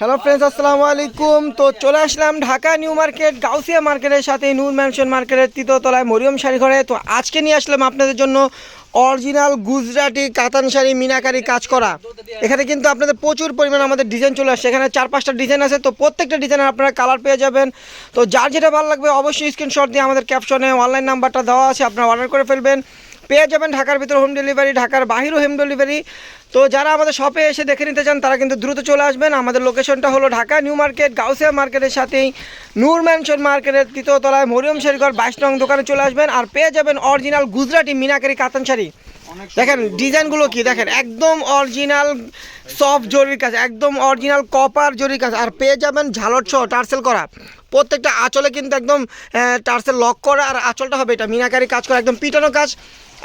Hello friends আসসালামু আলাইকুম তো চলে আসলাম ঢাকা নিউ মার্কেট, গাউসিয়া মার্কেটের সাথে নূর ম্যানশন মার্কেটের তৃতীয়তলায় মরিয়ম শাড়ি ঘরে। তো আজকে নিয়ে আসলাম আপনাদের জন্য অরিজিনাল গুজরাটি কাতান শাড়ি মিনাকারি কাজ করা। এখানে কিন্তু আপনাদের প্রচুর পরিমাণ আমাদের ডিজাইন চলে আসছে। এখানে চার পাঁচটা ডিজাইন আছে। তো প্রত্যেকটা ডিজাইনের আপনারা কালার পেয়ে যাবেন। তো যার যেটা ভালো লাগবে অবশ্যই স্ক্রিনশট দিয়ে আমাদের ক্যাপশনে অনলাইন নাম্বারটা দেওয়া আছে। আপনারা অর্ডার করে ফেলবেন। পেয়ে যাবেন ঢাকার ভিতরে হোম ডেলিভারি ঢাকার বাহিরও হোম ডেলিভারি তো যারা আমাদের শপে এসে দেখে নিতে চান, তারা কিন্তু দ্রুত চলে আসবেন। আমাদের লোকেশনটা হলো ঢাকা নিউ মার্কেট গাউসিয়া মার্কেটের সাথেই। নূর ম্যানশন মার্কেটের তৃতীয় তলায় মরিয়ম শাড়িঘর বাইশ নং দোকানে চলে আসবেন আর পেয়ে যাবেন অরিজিনাল গুজরাটি মিনাকারি কাতান শাড়ি। দেখেন ডিজাইনগুলো কি? দেখেন একদম অরিজিনাল সফট জরির কাজ, একদম অরিজিনাল কপার জরির কাজ। আর পেয়ে যাবেন ঝালট সহ টার্সেল করা। প্রত্যেকটা আঁচলে কিন্তু একদম টার্সেল লক করা আর আঁচলটা হবে এটা। মিনাকারি কাজ করা একদম পিটানো কাজ।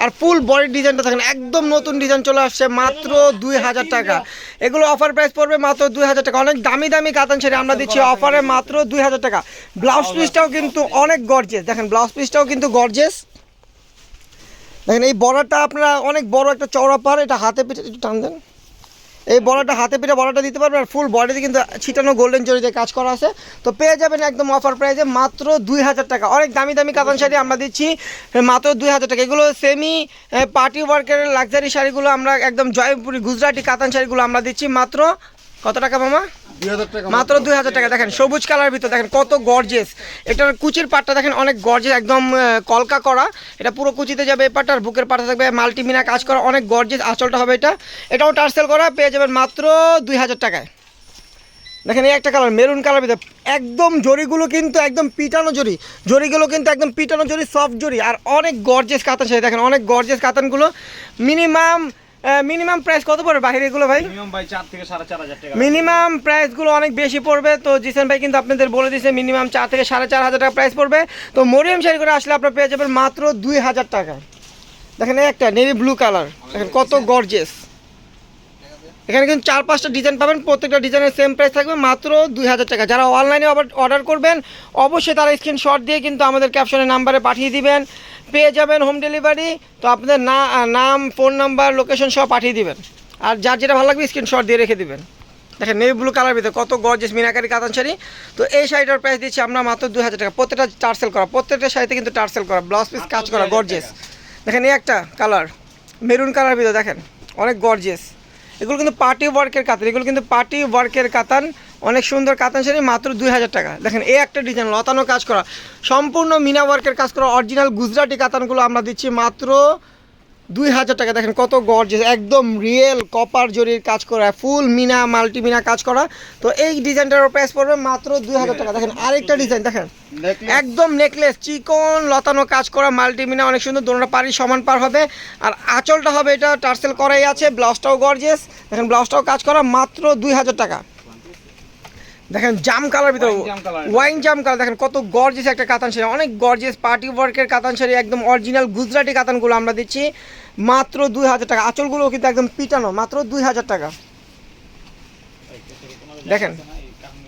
আর ফুল বডির ডিজাইনটা থাকেন একদম নতুন ডিজাইন চলে আসছে মাত্র দুই হাজার টাকা। এগুলো অফার প্রাইস পড়বে মাত্র দুই হাজার টাকা। অনেক দামি দামি কাতান শাড়ি আমরা দিচ্ছি অফারে মাত্র দুই হাজার টাকা। ব্লাউজ পিসটাও কিন্তু অনেক গর্জেস দেখেন ব্লাউজ পিসটাও কিন্তু গর্জেস দেখেন এই বড়াটা আপনারা অনেক বড় একটা চওড়া পার এটা হাতে পিঠে একটু টান দেন। এই বড়াটা হাতে পেটে বড়াটা দিতে পারবেন আর ফুল বডিতে কিন্তু ছিটানো গোল্ডেন জরিতে কাজ করা আছে। তো পেয়ে যাবেন একদম অফার প্রাইসে মাত্র দুই হাজার টাকা। অনেক দামি দামি কাতান শাড়ি আমরা দিচ্ছি মাত্র দুই হাজার টাকা। এগুলো সেমি পার্টি ওয়ার্কের লাক্সারি শাড়িগুলো আমরা একদম জয়পুরি, গুজরাটি কাতান শাড়িগুলো আমরা দিচ্ছি। মাত্র কত টাকা মামা? মাত্র দুই হাজার টাকা। দেখেন সবুজ কালার ভিতর দেখেন কত গর্জেস এটার কুচির পাটটা দেখেন অনেক গর্জেস একদম কলকা করা। এটা পুরো কুচিতে যাবে এই পাটটা আর বুকের পাটটা থাকবে মাল্টিমিনা কাজ করা অনেক গর্জেস আঁচলটা হবে এটা। এটাও টার্সেল করা পেয়ে যাবেন মাত্র দুই হাজার টাকায়। দেখেন এই একটা কালার মেরুন কালার ভিতরে। একদম জরিগুলো কিন্তু একদম পিটানো জরি জরিগুলো কিন্তু একদম পিটানো জরি সফট জরি আর অনেক গর্জেস কাতান শাড়ি দেখেন অনেক গর্জেস কাতানগুলো। মিনিমাম মিনিমাম প্রাইস কত পড়বে বাইরে এগুলো ভাই? মিনিমাম ভাই চার থেকে টাকা। মিনিমাম প্রাইসগুলো অনেক বেশি পড়বে। তো জিসেন ভাই কিন্তু আপনাদের বলে দিয়েছে মিনিমাম চার থেকে সাড়ে চার হাজার টাকা প্রাইস পড়বে। তো মরিয়াম শাড়ি করে আসলে আপনারা পেয়ে যাবেন মাত্র দুই হাজার টাকা। দেখেন এই একটা নেভি ব্লু কালার দেখেন কত গর্জেস এখানে কিন্তু চার পাঁচটা ডিজাইন পাবেন প্রত্যেকটা ডিজাইনের সেম প্রাইস থাকবে মাত্র দুই হাজার টাকা। যারা অনলাইনে অর্ডার করবেন অবশ্যই তারা স্ক্রিনশট দিয়ে কিন্তু আমাদের ক্যাপশনের নাম্বারে পাঠিয়ে দিবেন। পেয়ে যাবেন হোম ডেলিভারি তো আপনাদের না, নাম ফোন নাম্বার লোকেশন সব পাঠিয়ে দিবেন। আর যার যেটা ভালো লাগবে স্ক্রিনশট দিয়ে রেখে দিবেন। দেখেন নেভি ব্লু কালার ভিতরে কত গর্জেস মিনাকারি কাতান শাড়ি। তো এই শাড়িটার প্রাইস দিচ্ছি আমরা মাত্র দু হাজার টাকা। প্রত্যেকটা টার্সেল করা, প্রত্যেকটা শাড়িতে কিন্তু টার্সেল করা। ব্লাউজ পিস কাজ করা গর্জেস দেখেন, এই একটা কালার মেরুন কালার ভিতরে দেখেন, অনেক গর্জেস এগুলো কিন্তু পার্টি ওয়ার্কের কাতান, এগুলো কিন্তু পার্টি ওয়ার্কের কাতান, অনেক সুন্দর কাতান শাড়ি, মাত্র দুই হাজার টাকা। দেখেন এ একটা ডিজাইন লতানো কাজ করা। সম্পূর্ণ মিনা ওয়ার্কের কাজ করা অরিজিনাল গুজরাটি কাতানগুলো আমরা দিচ্ছি মাত্র দুই হাজার টাকা। দেখেন কত গর্জেস একদম রিয়েল কপার জরির কাজ করা ফুল মিনা মাল্টি মিনা কাজ করা। তো এই ডিজাইনটার প্রাইস পড়বে মাত্র দুই হাজার টাকা। দেখেন আরেকটা ডিজাইন দেখেন। একদম নেকলেস চিকন লতানো কাজ করা মাল্টিমিনা অনেক সুন্দর দোনোটা পারি সমান পার হবে। আর আঁচলটা হবে এটা টার্সেল করাই আছে ব্লাউজটাও গর্জেস দেখেন ব্লাউজটাও কাজ করা মাত্র দুই হাজার টাকা। দেখেন জাম কালার ভিতরে। ওয়াইন জাম কালার দেখেন কত গর্জেস একটা কাতান শাড়ি অনেক গর্জেস পার্টি ওয়ার্কের কাতান শাড়ি একদম অরিজিনাল গুজরাটি কাতানগুলো আমরা দিচ্ছি। মাত্র দুই হাজার টাকা। আঁচলগুলো কিন্তু একদম পিটানো মাত্র দুই হাজার টাকা। দেখেন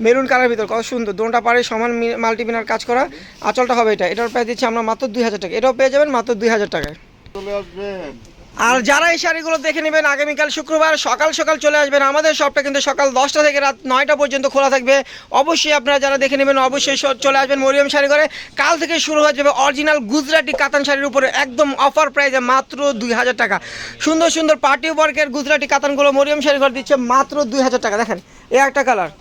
মেরুন কালার ভিতর কত সুন্দর। দোনটা পারে সমান মাল্টিমিনার কাজ করা। আঁচলটা হবে এটা। এটার প্রাইস দিচ্ছি আমরা মাত্র দুই হাজার টাকা। এটাও পেয়ে যাবেন মাত্র দুই হাজার টাকায়। চলে আসবেন আর যারা এই শাড়িগুলো দেখে নেবেন আগামীকাল শুক্রবার, সকাল সকাল চলে আসবেন আমাদের শপটা কিন্তু সকাল দশটা থেকে রাত নয়টা পর্যন্ত খোলা থাকবে। অবশ্যই আপনারা যারা দেখে নেবেন, অবশ্যই চলে আসবেন মরিয়ম শাড়ি করে কাল থেকে শুরু হয়ে যাবে অরিজিনাল গুজরাটি কাতান শাড়ির উপরে একদম অফার প্রাইসে মাত্র দুই হাজার টাকা। সুন্দর সুন্দর পার্টি ওয়ার্কের গুজরাটি কাতানগুলো মরিয়ম শাড়ি ঘর দিচ্ছে মাত্র দুই হাজার টাকা। দেখেন এ একটা কালার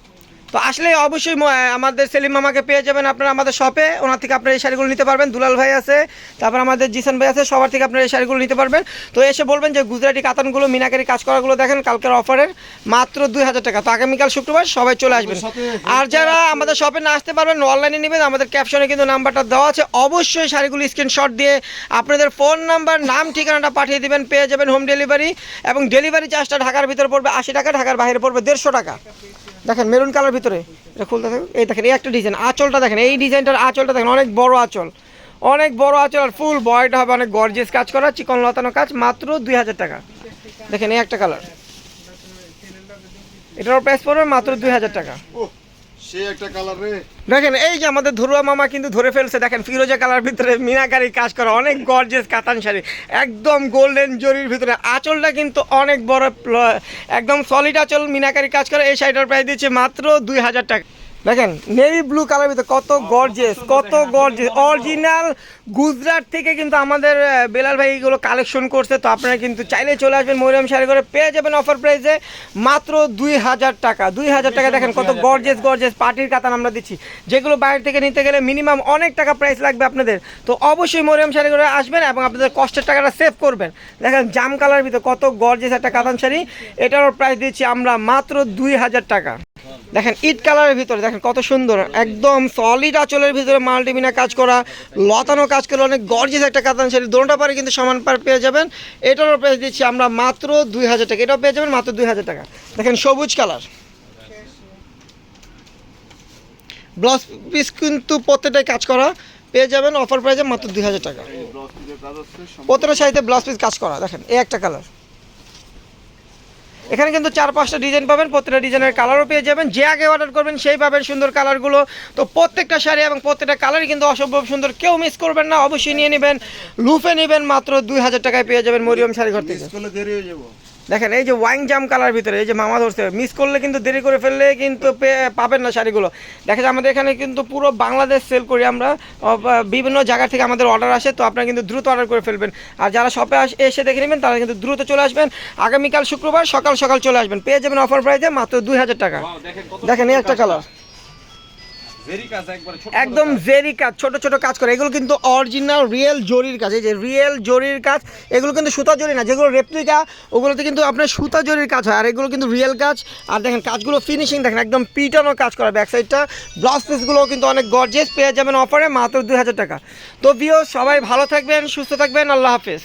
তো আসলে অবশ্যই আমাদের সেলিম মামাকে পেয়ে যাবেন আপনারা আমাদের শপে ওনার থেকে আপনারা এই শাড়িগুলো নিতে পারবেন। দুলাল ভাই আছে তারপর আমাদের জিসান ভাই আছে সবার থেকে আপনারা এই শাড়িগুলো নিতে পারবেন। তো এসে বলবেন যে গুজরাটি কাতানগুলো মিনাকারি কাজ করাগুলো দেখেন কালকের অফারের মাত্র দুই হাজার টাকা। তো আগামীকাল শুক্রবার সবাই চলে আসবেন। আর যারা আমাদের শপে না আসতে পারবেন অনলাইনে নেবেন। আমাদের ক্যাপশনে কিন্তু নাম্বারটা দেওয়া আছে। অবশ্যই শাড়িগুলো স্ক্রিনশট দিয়ে আপনাদের ফোন নাম্বার নাম ঠিকানাটা পাঠিয়ে দেবেন পেয়ে যাবেন হোম ডেলিভারি এবং ডেলিভারি চার্জটা ঢাকার ভিতরে পড়বে আশি টাকা ঢাকার বাইরে পড়বে দেড়শো টাকা। দেখেন মেরুন কালার ভিতরে। এটা খুলতে থাকুন। এই দেখেন, এই একটা ডিজাইন আঁচলটা দেখেন, এই ডিজাইনটার আঁচলটা দেখেন, অনেক বড় আঁচল। অনেক বড় আঁচল আর ফুল বয়টা হবে, অনেক গর্জিয়াস কাজ করা, চিকন লতানো কাজ, মাত্র দুই হাজার টাকা। দেখেন, এই একটা কালার এটার প্রাইস পড়বে মাত্র দুই হাজার টাকা। দেখেন, এই যে আমাদের ধরুয়া মামা কিন্তু ধরে ফেলছে। দেখেন, ফিরোজা কালার ভিতরে মিনাকারি কাজ করা, অনেক গর্জেস কাতান শাড়ি। একদম গোল্ডেন জরির ভিতরে। আঁচলটা কিন্তু অনেক বড় একদম সলিড আঁচল, মিনাকারি কাজ করে। এই শাড়িটার প্রাইস দিচ্ছে মাত্র দুই হাজার টাকা। দেখেন নেভি ব্লু কালার ভিতরে কত গর্জেস কত গর্জেস অরিজিনাল গুজরাট থেকে কিন্তু আমাদের বেলাল ভাই এগুলো কালেকশন করছে। তো আপনারা কিন্তু চাইলে চলে আসবেন মরিয়াম শাড়ি করে পেয়ে যাবেন অফার প্রাইসে মাত্র দুই হাজার টাকা, দুই হাজার টাকা দেখেন কত গর্জেস গর্জেস পার্টির কাতান আমরা দিচ্ছি। যেগুলো বাইরে থেকে নিতে গেলে মিনিমাম অনেক টাকা প্রাইস লাগবে আপনাদের। তো অবশ্যই মরিয়াম শাড়ি করে আসবেন এবং আপনাদের কষ্টের টাকাটা সেভ করবেন। দেখেন, জাম কালার ভিতরে কত গর্জেস একটা কাতান শাড়ি। এটারও প্রাইস দিচ্ছি আমরা মাত্র দুই হাজার টাকা। দেখেন ইট কালারের ভিতরে, দেখেন কত সুন্দর, একদম সলিড আঁচলের ভিতরে মাল্টিমিনা কাজ করা, লতানো কাজ করে অনেক গর্জিয়াস একটা কাতান শাড়ি। দোনোটা পারে কিন্তু সমান পার পেয়ে যাবেন। এটারও প্রাইস দিচ্ছি আমরা মাত্র দুই হাজার টাকা। এটাও পেয়ে যাবেন মাত্র দুই হাজার টাকা। দেখেন সবুজ কালার। ব্লাউজ পিস কিন্তু প্রত্যেকটাই কাজ করা। পেয়ে যাবেন অফার প্রাইসে মাত্র দুই হাজার টাকা। প্রত্যেকটা শাড়িতে ব্লাউজ পিস কাজ করা। দেখেন, এই একটা কালার। এখানে কিন্তু চার পাঁচটা ডিজাইন পাবেন, প্রত্যেকটা ডিজাইনের কালারও পেয়ে যাবেন। যে আগে অর্ডার করবেন, সেই পাবেন সুন্দর কালারগুলো তো প্রত্যেকটা শাড়ি এবং প্রত্যেকটা কালারই কিন্তু অসম্ভব সুন্দর। কেউ মিস করবেন না, অবশ্যই নিয়ে নেবেন। লুফে নেবেন, মাত্র দুই হাজার টাকায় পেয়ে যাবেন মরিয়ম শাড়ি ঘর থেকে দেখেন এই যে ওয়াইন জাম কালার ভিতরে এই যে মামা ধরছে মিস করলে কিন্তু দেরি করে ফেললে কিন্তু পাবেন না শাড়িগুলো। দেখা যায় আমাদের এখানে কিন্তু পুরো বাংলাদেশ সেল করি আমরা। বিভিন্ন জায়গা থেকে আমাদের অর্ডার আসে তো আপনারা কিন্তু দ্রুত অর্ডার করে ফেলবেন। আর যারা শপে এসে দেখে নেবেন তারা কিন্তু দ্রুত চলে আসবেন। আগামীকাল শুক্রবার সকাল সকাল চলে আসবেন। পেয়ে যাবেন অফার প্রাইসে মাত্র দুই হাজার টাকা। দেখেন এই একটা কালার একদম জেরি কাজ ছোট ছোট কাজ করে। এগুলো কিন্তু অরিজিনাল রিয়েল জরির কাজ। এই যে রিয়েল জরির কাজ এগুলো কিন্তু সুতা জরি না। যেগুলো রেপ্লিকা ওগুলোতে কিন্তু আপনার সুতা জরির কাজ হয়। আর এগুলো কিন্তু রিয়েল কাজ। আর দেখেন কাজগুলো ফিনিশিং দেখেন একদম পিটানো কাজ করা ব্যাক সাইডটা ব্লাউজ পিসগুলো কিন্তু অনেক গর্জেস পেয়ে যাবেন অফারে মাত্র দুই হাজার টাকা। তো বিও সবাই ভালো থাকবেন সুস্থ থাকবেন। আল্লাহ হাফেজ।